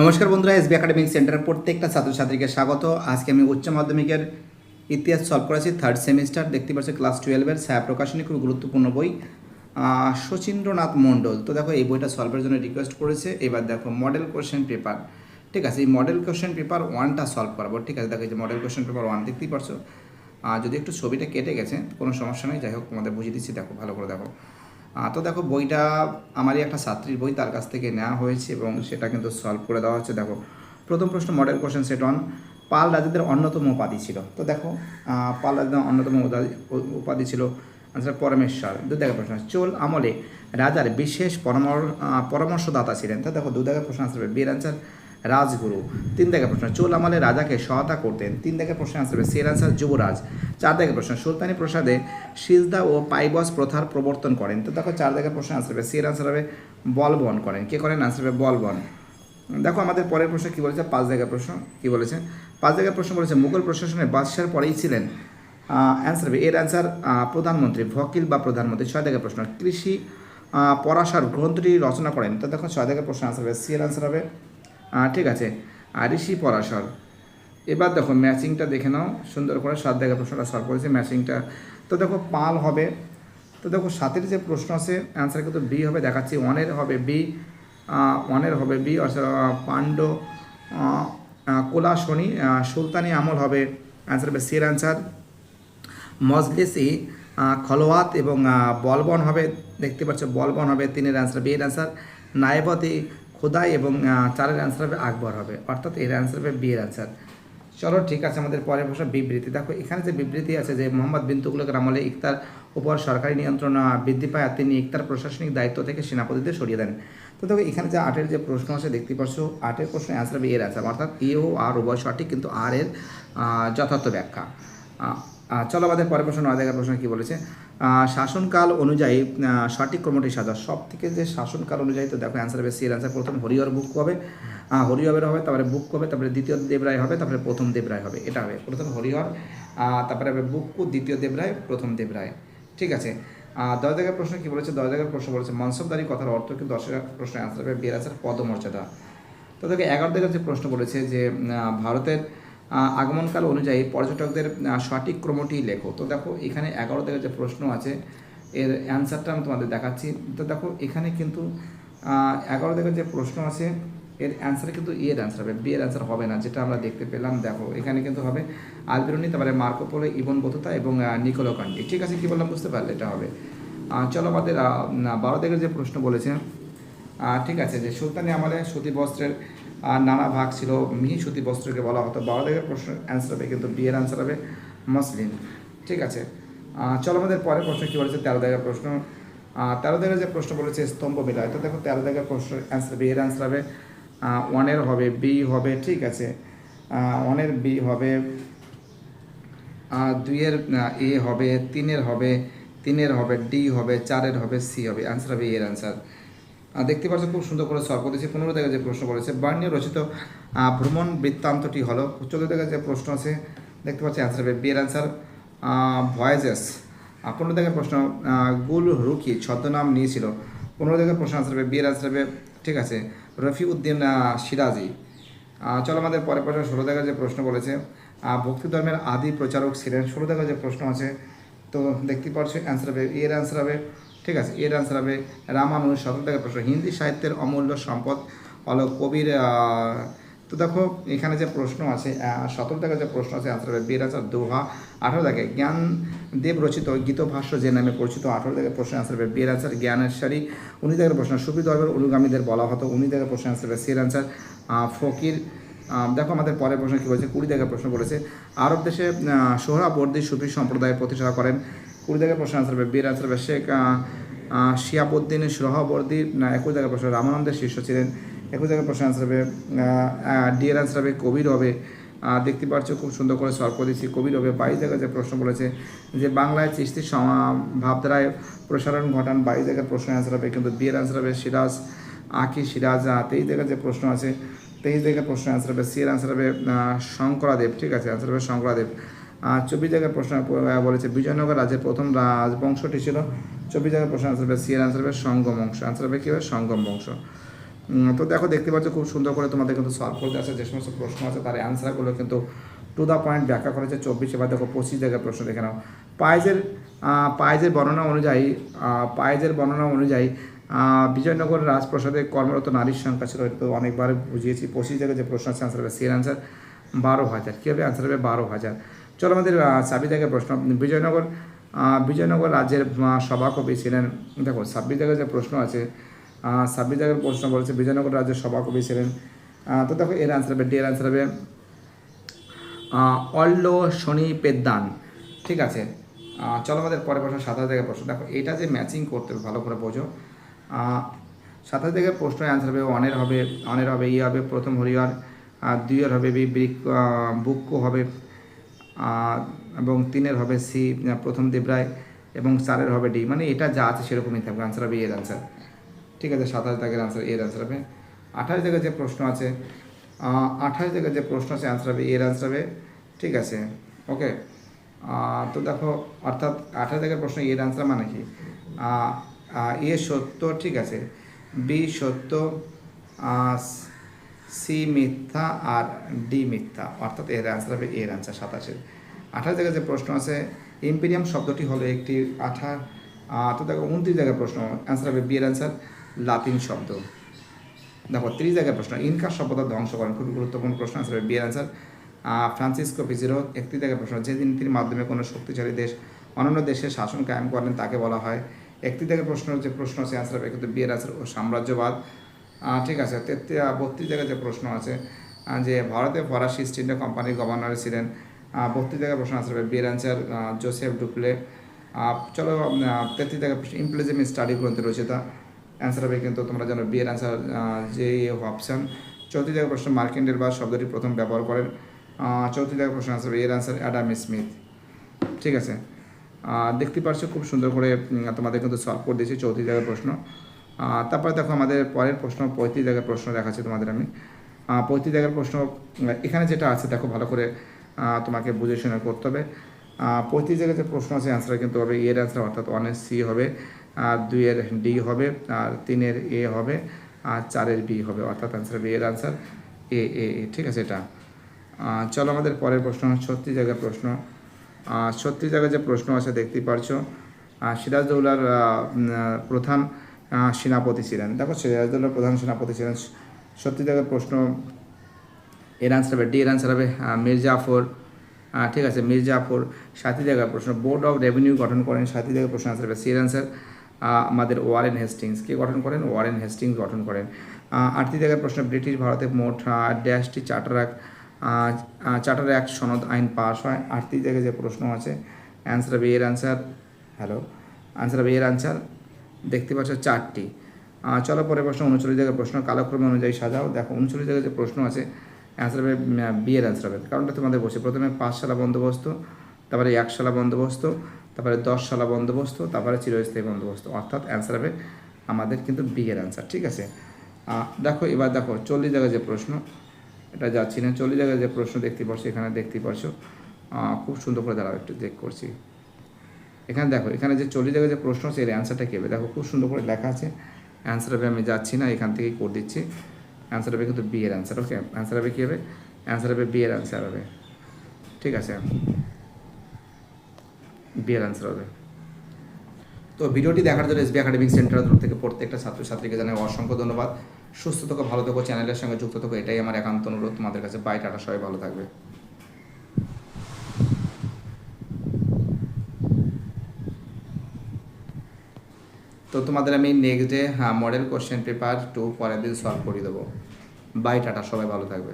নমস্কার বন্ধুরা, SB academic সেন্টারের প্রত্যেকটা ছাত্রছাত্রীকে স্বাগত। আজকে আমি উচ্চ মাধ্যমিকের ইতিহাস সলভ করেছি থার্ড সেমিস্টার দেখতে পাচ্ছি ক্লাস টুয়েলভের ছায়া প্রকাশনী খুব গুরুত্বপূর্ণ বই। শচীন্দ্রনাথ মণ্ডল, তো দেখো এই বইটা সলভের জন্য রিকোয়েস্ট করেছে। এবার দেখো মডেল কোশ্চেন পেপার ঠিক আছে? এই মডেল কোশ্চেন পেপার ওয়ানটা সলভ করাবো, ঠিক আছে? দেখো এই যে মডেল কোশ্চেন পেপার ওয়ান দেখতেই পারছ যদি একটু ছবিটা কেটে গেছে, কোনো সমস্যা নেই, যাই হোক তোমাদের বুঝিয়ে দিচ্ছি, দেখো, ভালো করে দেখো। তো দেখো বইটা আমারই একটা ছাত্রীর বই, তার কাছ থেকে নেওয়া হয়েছে এবং সেটা কিন্তু সলভ করে দেওয়া হচ্ছে। দেখো, প্রথম প্রশ্ন model question set one Pala রাজাদের অন্যতম উপাধি ছিল। তো দেখো পাল রাজাদের অন্যতম উপাধি- ছিল আনসার পরমেশ্বর। দু দেখা প্রশ্ন, চোল আমলে রাজার বিশেষ পরামর পরামর্শদাতা ছিলেন। তো দেখো দু দেখা প্রশ্ন আনসার বিয়ের আনসার রাজগুরু তিন দেখা প্রশ্ন, চোল আমলে রাজাকে সহায়তা করতেন। তিন দেখা প্রশ্ন আনসার হবে সের আনসার যুবরাজ। চার দেখা প্রশ্ন, সুলতানি প্রসাদে সিজদা ও পাইবস প্রথার প্রবর্তন করেন। তো দেখো, চার দেখা প্রশ্ন আনসার হবে সের আনসার হবে, বলবন করেন। কে করেন? আনসার হবে, বলবন। দেখো, আমাদের পরের প্রশ্ন কি বলেছে? পাঁচ জায়গার প্রশ্ন কি বলেছে? পাঁচ জায়গার প্রশ্ন বলেছে, মুঘল প্রশাসনের বাদশার পরেই ছিলেন। অ্যান্সার হবে, এর অ্যান্সার প্রধানমন্ত্রী, ভকিল বা প্রধানমন্ত্রী। ছয় জায়গার প্রশ্ন, কৃষি পরাশর গ্রন্থটি রচনা করেন। তো দেখো, ছয় জায়গার প্রশ্ন আনসার হবে সি এর অ্যান্সার হবে ঠিক আছে। আর ঋষি পরাশর। এবার দেখো ম্যাচিংটা দেখে নাও, সুন্দর করে সাত জায়গার প্রশ্নটা সলভ করেছে ম্যাচিংটা। তো দেখো পাল হবে। তো দেখো সাতের যে প্রশ্ন আছে অ্যান্সার কিন্তু বি হবে, দেখাচ্ছি ওয়ানের হবে বি ওয়ানের হবে বি অর্থাৎ পাণ্ড কোলা শনি সুলতানি আমল হবে। অ্যান্সার হবে সির অ্যান্সার মজলিসি খলোয়াত এবং বলবন হবে। দেখতে পাচ্ছ বলবন হবে, তিনের অ্যান্সার বি এর অ্যান্সার নায়েবতি খোদাই এবং চারের অ্যান্সার হবে আকবর হবে। অর্থাৎ এর অ্যান্সার হবে বি এর অ্যান্সার চলো, ঠিক আছে, আমাদের পরের প্রশ্ন বিবৃতি। দেখো, এখানে যে বিবৃতি আছে যে মোহাম্মদ বিন তুগলকের আমলে ইকতার উপর সরকারি নিয়ন্ত্রণ বৃদ্ধি পায়, আর তিনি ইকতার প্রশাসনিক দায়িত্ব থেকে সেনাপতিদের সরিয়ে দেন। তো দেখো, এখানে যে আটের যে প্রশ্ন আছে, দেখতে পাচ্ছ, আটের প্রশ্ন অ্যান্সার হবে এর অ্যান্সার অর্থাৎ এ ও আর উভয় সঠিক, কিন্তু আর এর যথার্থ ব্যাখ্যা। চলো আমাদের পরের প্রশ্ন নয় দেখার প্রশ্ন কী বলেছে? শাসনকাল অনুযায়ী সঠিক ক্রমটি সাজা সব থেকে যে শাসনকাল অনুযায়ী, তো দেখো অ্যান্সার হবে সি এর অ্যান্সার প্রথম হরিহর বুক হবে হরিহরের হবে, তারপরে বুক হবে তারপরে দ্বিতীয় দেবরায় হবে, তারপরে প্রথম দেবরায় হবে। এটা হবে প্রথম হরিহর তারপরে হবে বুক্কু দ্বিতীয় দেবরায়, প্রথম দেবরায়। ঠিক আছে? দশ জায়গার প্রশ্ন কি বলেছে? দশ জায়গার প্রশ্ন বলেছে মনসবদারি কথার অর্থ কিন্তু দশ জায়গার প্রশ্ন অ্যান্সার হবে বিরাজের পদমর্যাদা। তো দেখো এগারো জায়গার যে প্রশ্ন বলেছে যে ভারতের আগমনকাল অনুযায়ী পর্যটকদের সঠিক ক্রমটি লেখো। তো দেখো এখানে এগারো জায়গার যে প্রশ্ন আছে এর অ্যান্সারটা আমি তোমাদের দেখাচ্ছি। তো দেখো এখানে কিন্তু এগারো জায়গার যে প্রশ্ন আছে এর অ্যান্সার কিন্তু এর অ্যান্সার হবে বি এর অ্যান্সার হবে না যেটা আমরা দেখতে পেলাম। দেখো এখানে কিন্তু হবে আলবিরনি তারপরে মার্কোপোলো ইবন বতুতা এবং আহ, নিকোলো কান্ডি ঠিক আছে কি বললাম বুঝতে পারলে এটা হবে। চলো আমাদের বারো জায়গার যে প্রশ্ন বলেছে ঠিক আছে যে সুলতানি আমলে সুতি বস্ত্রের আহ, নানা ভাগ ছিল মিহি সুতি বস্ত্রকে বলা হতো। বারো জায়গার প্রশ্ন অ্যান্সার হবে কিন্তু বিয়ের অ্যান্সার হবে মসলিন। ঠিক আছে। চলো আমাদের পরের প্রশ্ন কী বলেছে? তেরো জায়গার প্রশ্ন। তেরো জায়গার যে প্রশ্ন বলেছে স্তম্ভ মিলায়। তো দেখো তেরো জায়গার প্রশ্ন অ্যান্সার বি এর অ্যান্সার হবে ওয়ানের হবে বি হবে ঠিক আছে। ওয়ানের বি হবে দুইয়ের এ হবে তিনের হবে তিনের হবে ডি হবে চারের হবে সি হবে। অ্যান্সার হবে এর অ্যান্সার দেখতে পাচ্ছ খুব সুন্দর করে সলভ করেছে। পনেরো থেকে যে প্রশ্ন করেছে, বার্নিয় রচিত ভ্রমণ বৃত্তান্তটি হলো, চোদ্দ থেকে যে প্রশ্ন আছে, দেখতে পাচ্ছি অ্যান্সার হবে বি এর অ্যান্সার ভয়েজেস পনেরো থেকে প্রশ্ন গুল রুকি, ছদ্মনাম নিয়েছিল। পনেরো থেকে প্রশ্ন আনসার হবে বি এর অ্যান্সার হবে ঠিক আছে রফি উদ্দিন সিরাজি। চলো আমাদের পরে প্রশ্ন, ষোলো থেকে যে প্রশ্ন বলেছে ভক্তি ধর্মের আদি প্রচারক ছিলেন, ষোলো থেকে যে প্রশ্ন আছে, তো দেখতে পাচ্ছ অ্যান্সার হবে এর অ্যান্সার হবে ঠিক আছে, এর অ্যান্সার হবে রামানুজ সতেরো থেকে প্রশ্ন, হিন্দি সাহিত্যের অমূল্য সম্পদ হলো কবির তো দেখো এখানে যে প্রশ্ন আছে সতেরো থেকে যে প্রশ্ন আছে আনসার হবে বিরাজার দোহা, আঠারো থেকে জ্ঞান দেব রচিত গীতভাষ্য যে নামে পরিচিত, আঠারো থেকে প্রশ্ন আনসার হবে বিরাজার জ্ঞানেশ্বরী উনি থেকে প্রশ্ন সুফি ধর্মের অনুগামীদের বলা হতো উনি থেকে প্রশ্ন আনসার হবে সির আনসার ফকির দেখো আমাদের পরের প্রশ্ন কী বলেছে, কুড়ি থেকে প্রশ্ন করেছে আরব দেশে সোহরাবর্দী সুফি সম্প্রদায় প্রতিষ্ঠা করেন কুড়ি থেকে প্রশ্ন আনসার হবে বীর আনসার হবে শেখ শিয়াবুদ্দিন সোহরাবর্দী না একুশ জায়গায় প্রশ্ন রামানন্দের শিষ্য ছিলেন। একুশ জায়গায় প্রশ্ন আনসার হবে ডি এর আনসার হবে কবির হবে। দেখতে পাচ্ছ খুব সুন্দর করে সলভ দিচ্ছি কবির হবে। বাইশ জায়গায় যে প্রশ্ন বলেছে যে বাংলায় চিস্তির ভাবধারায় প্রসারণ ঘটান, বাইশ জায়গায় প্রশ্ন আনসার হবে কিন্তু বিয়ের আনসার হবে সিরাজ আঁকি সিরাজ তেইশ জায়গায় যে প্রশ্ন আছে, তেইশ জায়গায় প্রশ্ন আনসার হবে সি এর হবে শঙ্করাদেব, ঠিক আছে আনসার হবে শঙ্করাদেব। আহ, চব্বিশ জায়গায় প্রশ্ন বলেছে বিজয়নগর রাজ্যের প্রথম রাজবংশটি ছিল চব্বিশ জায়গায় প্রশ্ন আনসার হবে সি এর আনসার হবে সঙ্গম বংশ আনসার হবে কী হবে? সঙ্গম বংশ তো দেখো দেখতে পাচ্ছ খুব সুন্দর করে তোমাদের কিন্তু সলভ করতে আছে যে সমস্ত প্রশ্ন আছে তার অ্যান্সারগুলো কিন্তু টু দ্য পয়েন্ট ব্যাখ্যা করেছে চব্বিশ এবার দেখো পঁচিশ জায়গার প্রশ্ন দেখে নাও। পায়েজের পায়েজের বর্ণনা অনুযায়ী পায়েজের বর্ণনা অনুযায়ী বিজয়নগর রাজপ্রাসাদে কর্মরত নারীর সংখ্যা ছিল এটা তো অনেকবার বুঝিয়েছি পঁচিশ জায়গায় যে প্রশ্ন আছে অ্যান্সার হবে সি অ্যান্সার বারো হাজার। কী হবে? অ্যান্সার হবে বারো হাজার। চলো আমাদের জায়গায় প্রশ্ন, বিজয়নগর বিজয়নগর রাজ্যের সভাকবি ছিলেন। দেখো ছাব্বিশ জায়গায় যে প্রশ্ন আছে ছাব্বিশ জায়গার প্রশ্ন বলেছে, বিজয়নগর রাজ্যের সভাকবি ছিলেন। তো দেখো, এর অ্যান্সার হবে ডি এর অ্যান্সার হবে অল্লো শনি পেদ্দান। ঠিক আছে? চলো আমাদের পরে প্রশ্ন সাতাশ জায়গায় প্রশ্ন। দেখো, এটা যে ম্যাচিং করতে হবে, ভালো করে বোঝো। সাতাশ জায়গায় প্রশ্ন অ্যান্সার হবে, অনের হবে অনের হবে, ই হবে, প্রথম হরিয়ার আর দুইয়ের হবে, বি বৃক বুক্ক হবে। এবং তিনের হবে সি প্রথম দেবরায় এবং চারের হবে ডি। মানে এটা যা আছে সেরকমই থাকবে। অ্যান্সার হবে এর অ্যান্সার ঠিক আছে, সাতাশ দাগের আনসার এর আনসার হবে। আঠাশ জায়গায় যে প্রশ্ন আছে আঠাশ জায়গায় যে প্রশ্ন আছে আনসার হবে এর আনসার হবে। ঠিক আছে ওকে তো দেখো, অর্থাৎ আঠাশ জায়গায় প্রশ্ন এর আনসার মানে কি? এ সত্য, ঠিক আছে। বি সত্য সি মিথ্যা আর ডি মিথ্যা। অর্থাৎ এর আনসার হবে এর আনসার সাতাশের। আঠাশ জায়গায় যে প্রশ্ন আছে ইম্পেরিয়াম শব্দটি হলো একটি আঠা তো দেখো উনত্রিশ জায়গায় প্রশ্ন অ্যান্সার হবে বি এর অ্যান্সার লাতিন শব্দ। দেখো ত্রিশ জায়গায় প্রশ্ন, ইনকা সভ্যতা ধ্বংস করেন, খুবই গুরুত্বপূর্ণ প্রশ্ন আছে বি এর অ্যান্সার ফ্রান্সিসকো পিজিরো একটি জায়গায় প্রশ্ন, যে নীতির মাধ্যমে কোনো শক্তিশালী দেশ অন্যান্য দেশের শাসন কায়েম করেন তাকে বলা হয়। একটি জায়গায় প্রশ্ন, যে প্রশ্ন আছে অ্যান্সার হবে কিন্তু বি এর অ্যান্সার ও সাম্রাজ্যবাদ। ঠিক আছে। বত্রিশ জায়গায় যে প্রশ্ন আছে যে ভারতে ফরাসি ইস্ট ইন্ডিয়া কোম্পানির গভর্নর ছিলেন বত্রিশ জায়গায় প্রশ্ন আছে বি এর অ্যান্সার জোসেফ ডুপ্লে চলো তেত্রিশ জায়গায় প্রশ্ন ইমপ্লিজিম স্টাডি গ্রন্থে রয়েছে তা। অ্যান্সার হবে কিন্তু তোমরা জানো বি এর অ্যান্সার যে অপশান চৌত্রিশ জায়গায় প্রশ্ন মার্কেন্ডের বা শব্দটি প্রথম ব্যবহার করেন। চৌত্রিশ জায়গায় প্রশ্ন আনসার এর অ্যান্সার অ্যাডাম স্মিথ ঠিক আছে? দেখতে পারছ, খুব সুন্দর করে তোমাদের কিন্তু সলভ করে দিয়েছি চৌত্রিশ জায়গায় প্রশ্ন। তারপরে দেখো আমাদের পরের প্রশ্ন, পঁয়ত্রিশ জায়গার প্রশ্ন দেখাচ্ছি তোমাদের আমি। পঁয়ত্রিশ জায়গার প্রশ্ন এখানে যেটা আছে, দেখো ভালো করে তোমাকে বুঝে শুনে করতে হবে। পঁয়ত্রিশ জায়গায় যে প্রশ্ন আছে অ্যান্সার কিন্তু হবে এর অ্যান্সার অর্থাৎ ওয়ানের সি হবে, আর দুইয়ের ডি হবে, আর তিনের এ হবে, আর চারের বি হবে, অর্থাৎ অ্যান্সার বি এর অ্যান্সার এ এ এ ঠিক আছে এটা? চলো আমাদের পরের প্রশ্ন, ছত্রিশ জায়গার প্রশ্ন। ছত্রিশ জায়গায় যে প্রশ্ন আছে, দেখতেই পারছ। সিরাজদৌলার প্রধান সেনাপতি ছিলেন। দেখো সিরাজদৌলার প্রধান সেনাপতি ছিলেন। সত্যি জায়গার প্রশ্ন এর আনসার হবে ডি এর আনসার হবে মির্জাফর ঠিক আছে মির্জাফর সাতই জায়গার প্রশ্ন, বোর্ড অফ রেভিনিউ গঠন করেন সাতই জায়গার প্রশ্ন আনসার হবে, সি এর আনসার আমাদের ওয়ারেন হেস্টিংস। কে গঠন করেন? ওয়ারেন হেস্টিংস গঠন করেন। আটটি জায়গার প্রশ্ন, ব্রিটিশ ভারতে মোট ড্যাশটি চার্টার অ্যাক্ট চার্টার অ্যাক্ট সনদ আইন পাস হয়। আটটি জায়গায় যে প্রশ্ন আছে অ্যান্সার হবে এর আনসার হ্যালো অ্যান্সার হবে এর অ্যান্সার দেখতে পাচ্ছ চারটি। চলো পরে প্রশ্ন, উনচল্লিশ জায়গায় প্রশ্ন, কালক্রমে অনুযায়ী সাজাও। দেখো, উনচল্লিশ জায়গায় যে প্রশ্ন আছে অ্যান্সার হবে বি এর অ্যান্সার হবে। কারণটা তোমাদের বসে প্রথমে পাঁচ সালা বন্দোবস্ত, তারপরে এক সালা বন্দোবস্ত, তারপরে দশ সালা বন্দোবস্ত, তারপরে চিরস্থায়ী বন্দোবস্ত। অর্থাৎ অ্যান্সার হবে আমাদের কিন্তু বি এর অ্যান্সার ঠিক আছে? দেখো, এবার দেখো, চল্লিশ জায়গায় যে প্রশ্ন, এটা যাচ্ছি না। চল্লিশ জায়গায় যে প্রশ্ন দেখতে পারছ, এখানে দেখতে পারছ খুব সুন্দর করে দাঁড়াও, একটু চেক করছি। এখানে দেখো, এখানে যে চল্লিশ জায়গায় যে প্রশ্ন আছে এর অ্যান্সারটা কী হবে? দেখো, খুব সুন্দর করে লেখা আছে। অ্যান্সার হবে আমি যাচ্ছি না, এখান থেকেই করে দিচ্ছি। অ্যান্সার হবে কিন্তু বি এর অ্যান্সার ওকে অ্যান্সার হবে কী হবে? অ্যান্সার হবে বি এর অ্যান্সার হবে। ঠিক আছে? বি অ্যান্সার হবে। তো ভিডিওটি দেখার জন্য এসবি একাডেমিক সেন্টারের তরফ থেকে প্রত্যেকটা ছাত্রছাত্রীকে জানাই অসংখ্য ধন্যবাদ। সুস্থ থাকো, ভালো থাকো চ্যানেলের সঙ্গে যুক্ত থাকো। এটাই আমার একান্ত অনুরোধ। তোমাদের কাছে বাই টাটা, সবাই ভালো থাকবে। তো তোমাদের আমি নেক্সট ডে হ্যাঁ মডেল কোশ্চেন পেপার টু পরের দিন সলভ করে দেবো। বাই টাটা, সবাই ভালো থাকবে।